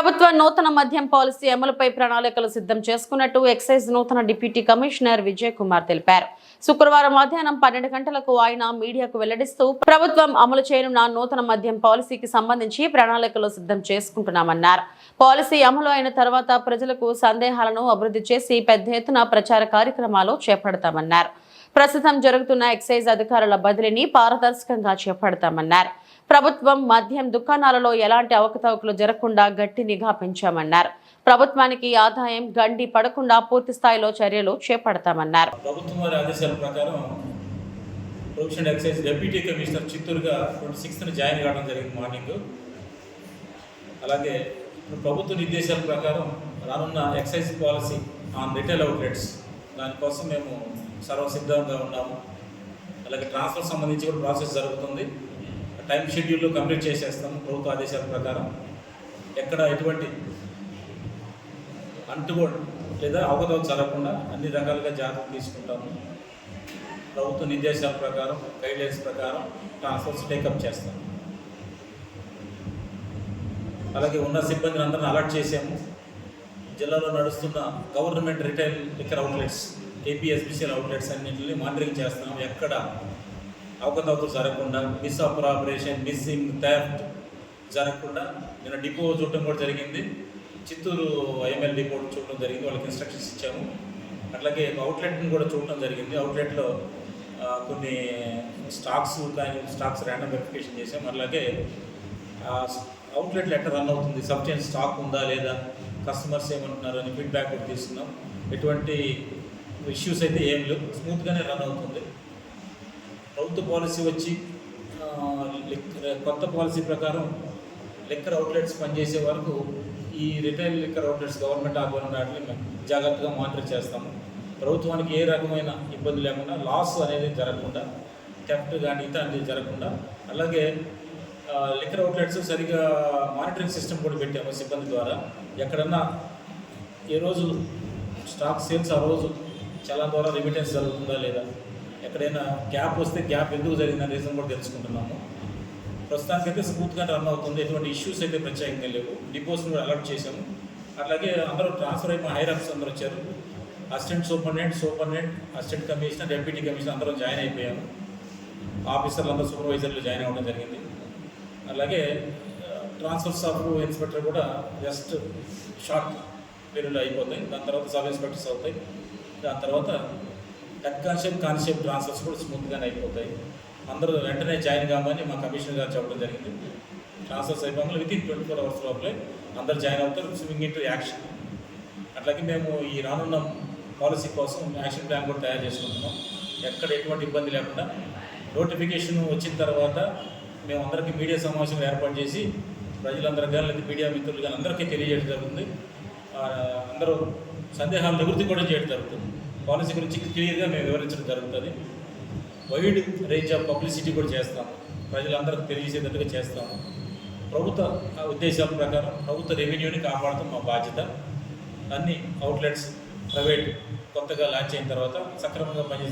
ప్రభుత్వ నూతన మద్యం పాలసీ అమలుపై ప్రణాళికలు సిద్ధం చేసుకున్నట్టు ఎక్సైజ్ నూతన డిప్యూటీ కమిషనర్ విజయ్ కుమార్ తెలిపారు. శుక్రవారం మధ్యాహ్నం పన్నెండు గంటలకు ఆయన మీడియాకు వెల్లడిస్తూ ప్రభుత్వం అమలు చేయనున్న నూతన మద్యం పాలసీకి సంబంధించి ప్రణాళికలు సిద్ధం చేసుకుంటున్నామన్నారు. పాలసీ అమలు అయిన తర్వాత ప్రజలకు సందేహాలను అభివృద్ధి చేసి పెద్ద ఎత్తున ప్రచార కార్యక్రమాలు చేపడతామన్నారు. ప్రస్తుతం జరుగుతున్న ఎక్సైజ్ అధికారుల బదిలీని పారదర్శకంగా చేపడతామన్నారు. ప్రభుత్వం మద్యం దుకాణాలలో ఎలాంటి అవకతవకలు జరగకుండా గట్టి నిఘా పెంచామన్నారు. ప్రభుత్వానికి ఆదాయం గండి పడకుండా పూర్తి స్థాయిలో చర్యలు చేపడతామన్నారు. ప్రభుత్వం వారి ఆదేశాల ప్రకారం ప్రొఫెషనల్ ఎక్సైజ్ డెప్యూటీ కమిషనర్ చిత్తూరుగా ట్వంటీ సిక్స్త్న జాయిన్ కావడం జరిగింది మార్నింగ్. అలాగే ప్రభుత్వ నిర్దేశాల ప్రకారం రానున్న excise policy on retail outlets దానికోసం మేము సర్వసిద్ధంగా ఉన్నాము. అలాగే ట్రాన్స్ఫర్ సంబంధించి కూడా ప్రాసెస్ జరుగుతుంది. టైం షెడ్యూల్ కంప్లీట్ చేసేస్తాము ప్రభుత్వ ఆదేశాల ప్రకారం. ఎక్కడ ఎటువంటి అంటుకోడు లేదా అవగతం జరగకుండా అన్ని రకాలుగా జాగ్రత్తలు తీసుకుంటాము. ప్రభుత్వ నిర్దేశాల ప్రకారం గైడ్లైన్స్ ప్రకారం ట్రాన్స్ఫర్స్ టేకప్ చేస్తాం. అలాగే ఉన్న సిబ్బందిని అందరిని అలర్ట్ చేసాము. జిల్లాలో నడుస్తున్న government retail liquor outlets APSBCL outlets అన్నింటినీ మానిటరింగ్ చేస్తున్నాం ఎక్కడ అవకతవకలు జరగకుండా మిస్ అప్రాపరేషన్ మిస్సింగ్ థెఫ్ట్ జరగకుండా నేను డిపో చూడటం కూడా జరిగింది. చిత్తూరు ఐఎంఎల్ డిపో చూడటం జరిగింది. వాళ్ళకి ఇన్స్ట్రక్షన్స్ ఇచ్చాము. అట్లాగే అవుట్లెట్ని కూడా చూడటం జరిగింది. అవుట్లెట్లో కొన్ని స్టాక్స్ కానీ స్టాక్స్ ర్యాండమ్ వెరిఫికేషన్ చేసాం అలాగే అవుట్లెట్లు ఎట్లా రన్ అవుతుంది? సబ్స్టెన్స్ స్టాక్ ఉందా లేదా? కస్టమర్స్ ఏమంటున్నారు అని ఫీడ్బ్యాక్ కూడా తీసుకున్నాం. ఎటువంటి ఇష్యూస్ అయితే ఏం లేవు. స్మూత్గానే రన్ అవుతుంది. ప్రభుత్వ పాలసీ వచ్చి కొత్త పాలసీ ప్రకారం లిక్కర్ అవుట్లెట్స్ పనిచేసే వరకు ఈ రిటైల్ లిక్కర్ అవుట్లెట్స్ గవర్నమెంట్ ఆధ్వర్యంలో వాటిని మేము జాగ్రత్తగా మానిటర్ చేస్తాము. ప్రభుత్వానికి ఏ రకమైన ఇబ్బంది లేకుండా లాస్ అనేది జరగకుండా థెఫ్ట్ కానీ ఇతర జరగకుండా అలాగే లిక్కర్ అవుట్లెట్స్ సరిగా మానిటరింగ్ సిస్టమ్ కూడా పెట్టాము సిబ్బంది ద్వారా. ఎక్కడన్నా ఏ రోజు స్టాక్ సేల్స్ ఆ రోజు చాలా ద్వారా రిమిటెన్స్ జరుగుతుందా లేదా? ఎక్కడైనా గ్యాప్ వస్తే గ్యాప్ ఎందుకు జరిగిందనే రీజన్ కూడా తెలుసుకుంటున్నాము. ప్రస్తుతానికైతే స్మూత్గా రన్ అవుతుంది. ఎటువంటి ఇష్యూస్ అయితే ప్రత్యేకంగా లేవు. డిపోస్ని కూడా అలర్ట్ చేశాము. అట్లాగే అందరూ ట్రాన్స్ఫర్ అయిపోయిన హైర్ హైరప్స్ అందరూ వచ్చారు. Assistant superintendent superintendent assistant commissioner deputy commissioner అందరం జాయిన్ అయిపోయాము. ఆఫీసర్లు అందరూ సూపర్వైజర్లు జాయిన్ అవ్వడం జరిగింది. అలాగే ట్రాన్స్ఫర్స్ సబ్ ఇన్స్పెక్టర్ కూడా జస్ట్ షార్ట్ పీరియడ్లో అయిపోతాయి. దాని తర్వాత సబ్ ఇన్స్పెక్టర్స్ అవుతాయి. దాని తర్వాత హెడ్ కాన్సెప్ట్ కాన్సెప్ట్ ట్రాన్స్ఫర్స్ కూడా స్మూత్గానే అయిపోతాయి. అందరూ వెంటనే జాయిన్ కామని మా కమిషనర్ గారు చెప్పడం జరిగింది. ట్రాన్స్ఫర్స్ అయిపోయి within twenty four hours లోపలే అందరు జాయిన్ అవుతారు స్విమ్మింగ్ ఇన్ టు యాక్షన్ అట్లాగే మేము ఈ రానున్న పాలసీ కోసం యాక్షన్ ప్లాన్ కూడా తయారు చేసుకుంటున్నాం. ఎక్కడ ఎటువంటి ఇబ్బంది లేకుండా నోటిఫికేషన్ వచ్చిన తర్వాత మేము అందరికీ మీడియా సమావేశం ఏర్పాటు చేసి ప్రజలందరూ కానీ లేదా మీడియా మిత్రులు కానీ అందరికీ తెలియజేయడం జరుగుతుంది. అందరూ సందేహాలు నివృత్తి కూడా చేయడం జరుగుతుంది. పాలసీ గురించి క్లియర్గా మేము వివరించడం జరుగుతుంది. వైడ్ రేంజ్ ఆఫ్ పబ్లిసిటీ కూడా చేస్తాం. ప్రజలందరికీ తెలియజేసేటట్టుగా చేస్తాము ప్రభుత్వ ఉద్దేశాల ప్రకారం ప్రభుత్వ రెవెన్యూని కాపాడటం మా బాధ్యత. అన్ని అవుట్లెట్స్ ప్రైవేట్ కొత్తగా లాంచ్ అయిన తర్వాత సక్రమంగా పనిచేసే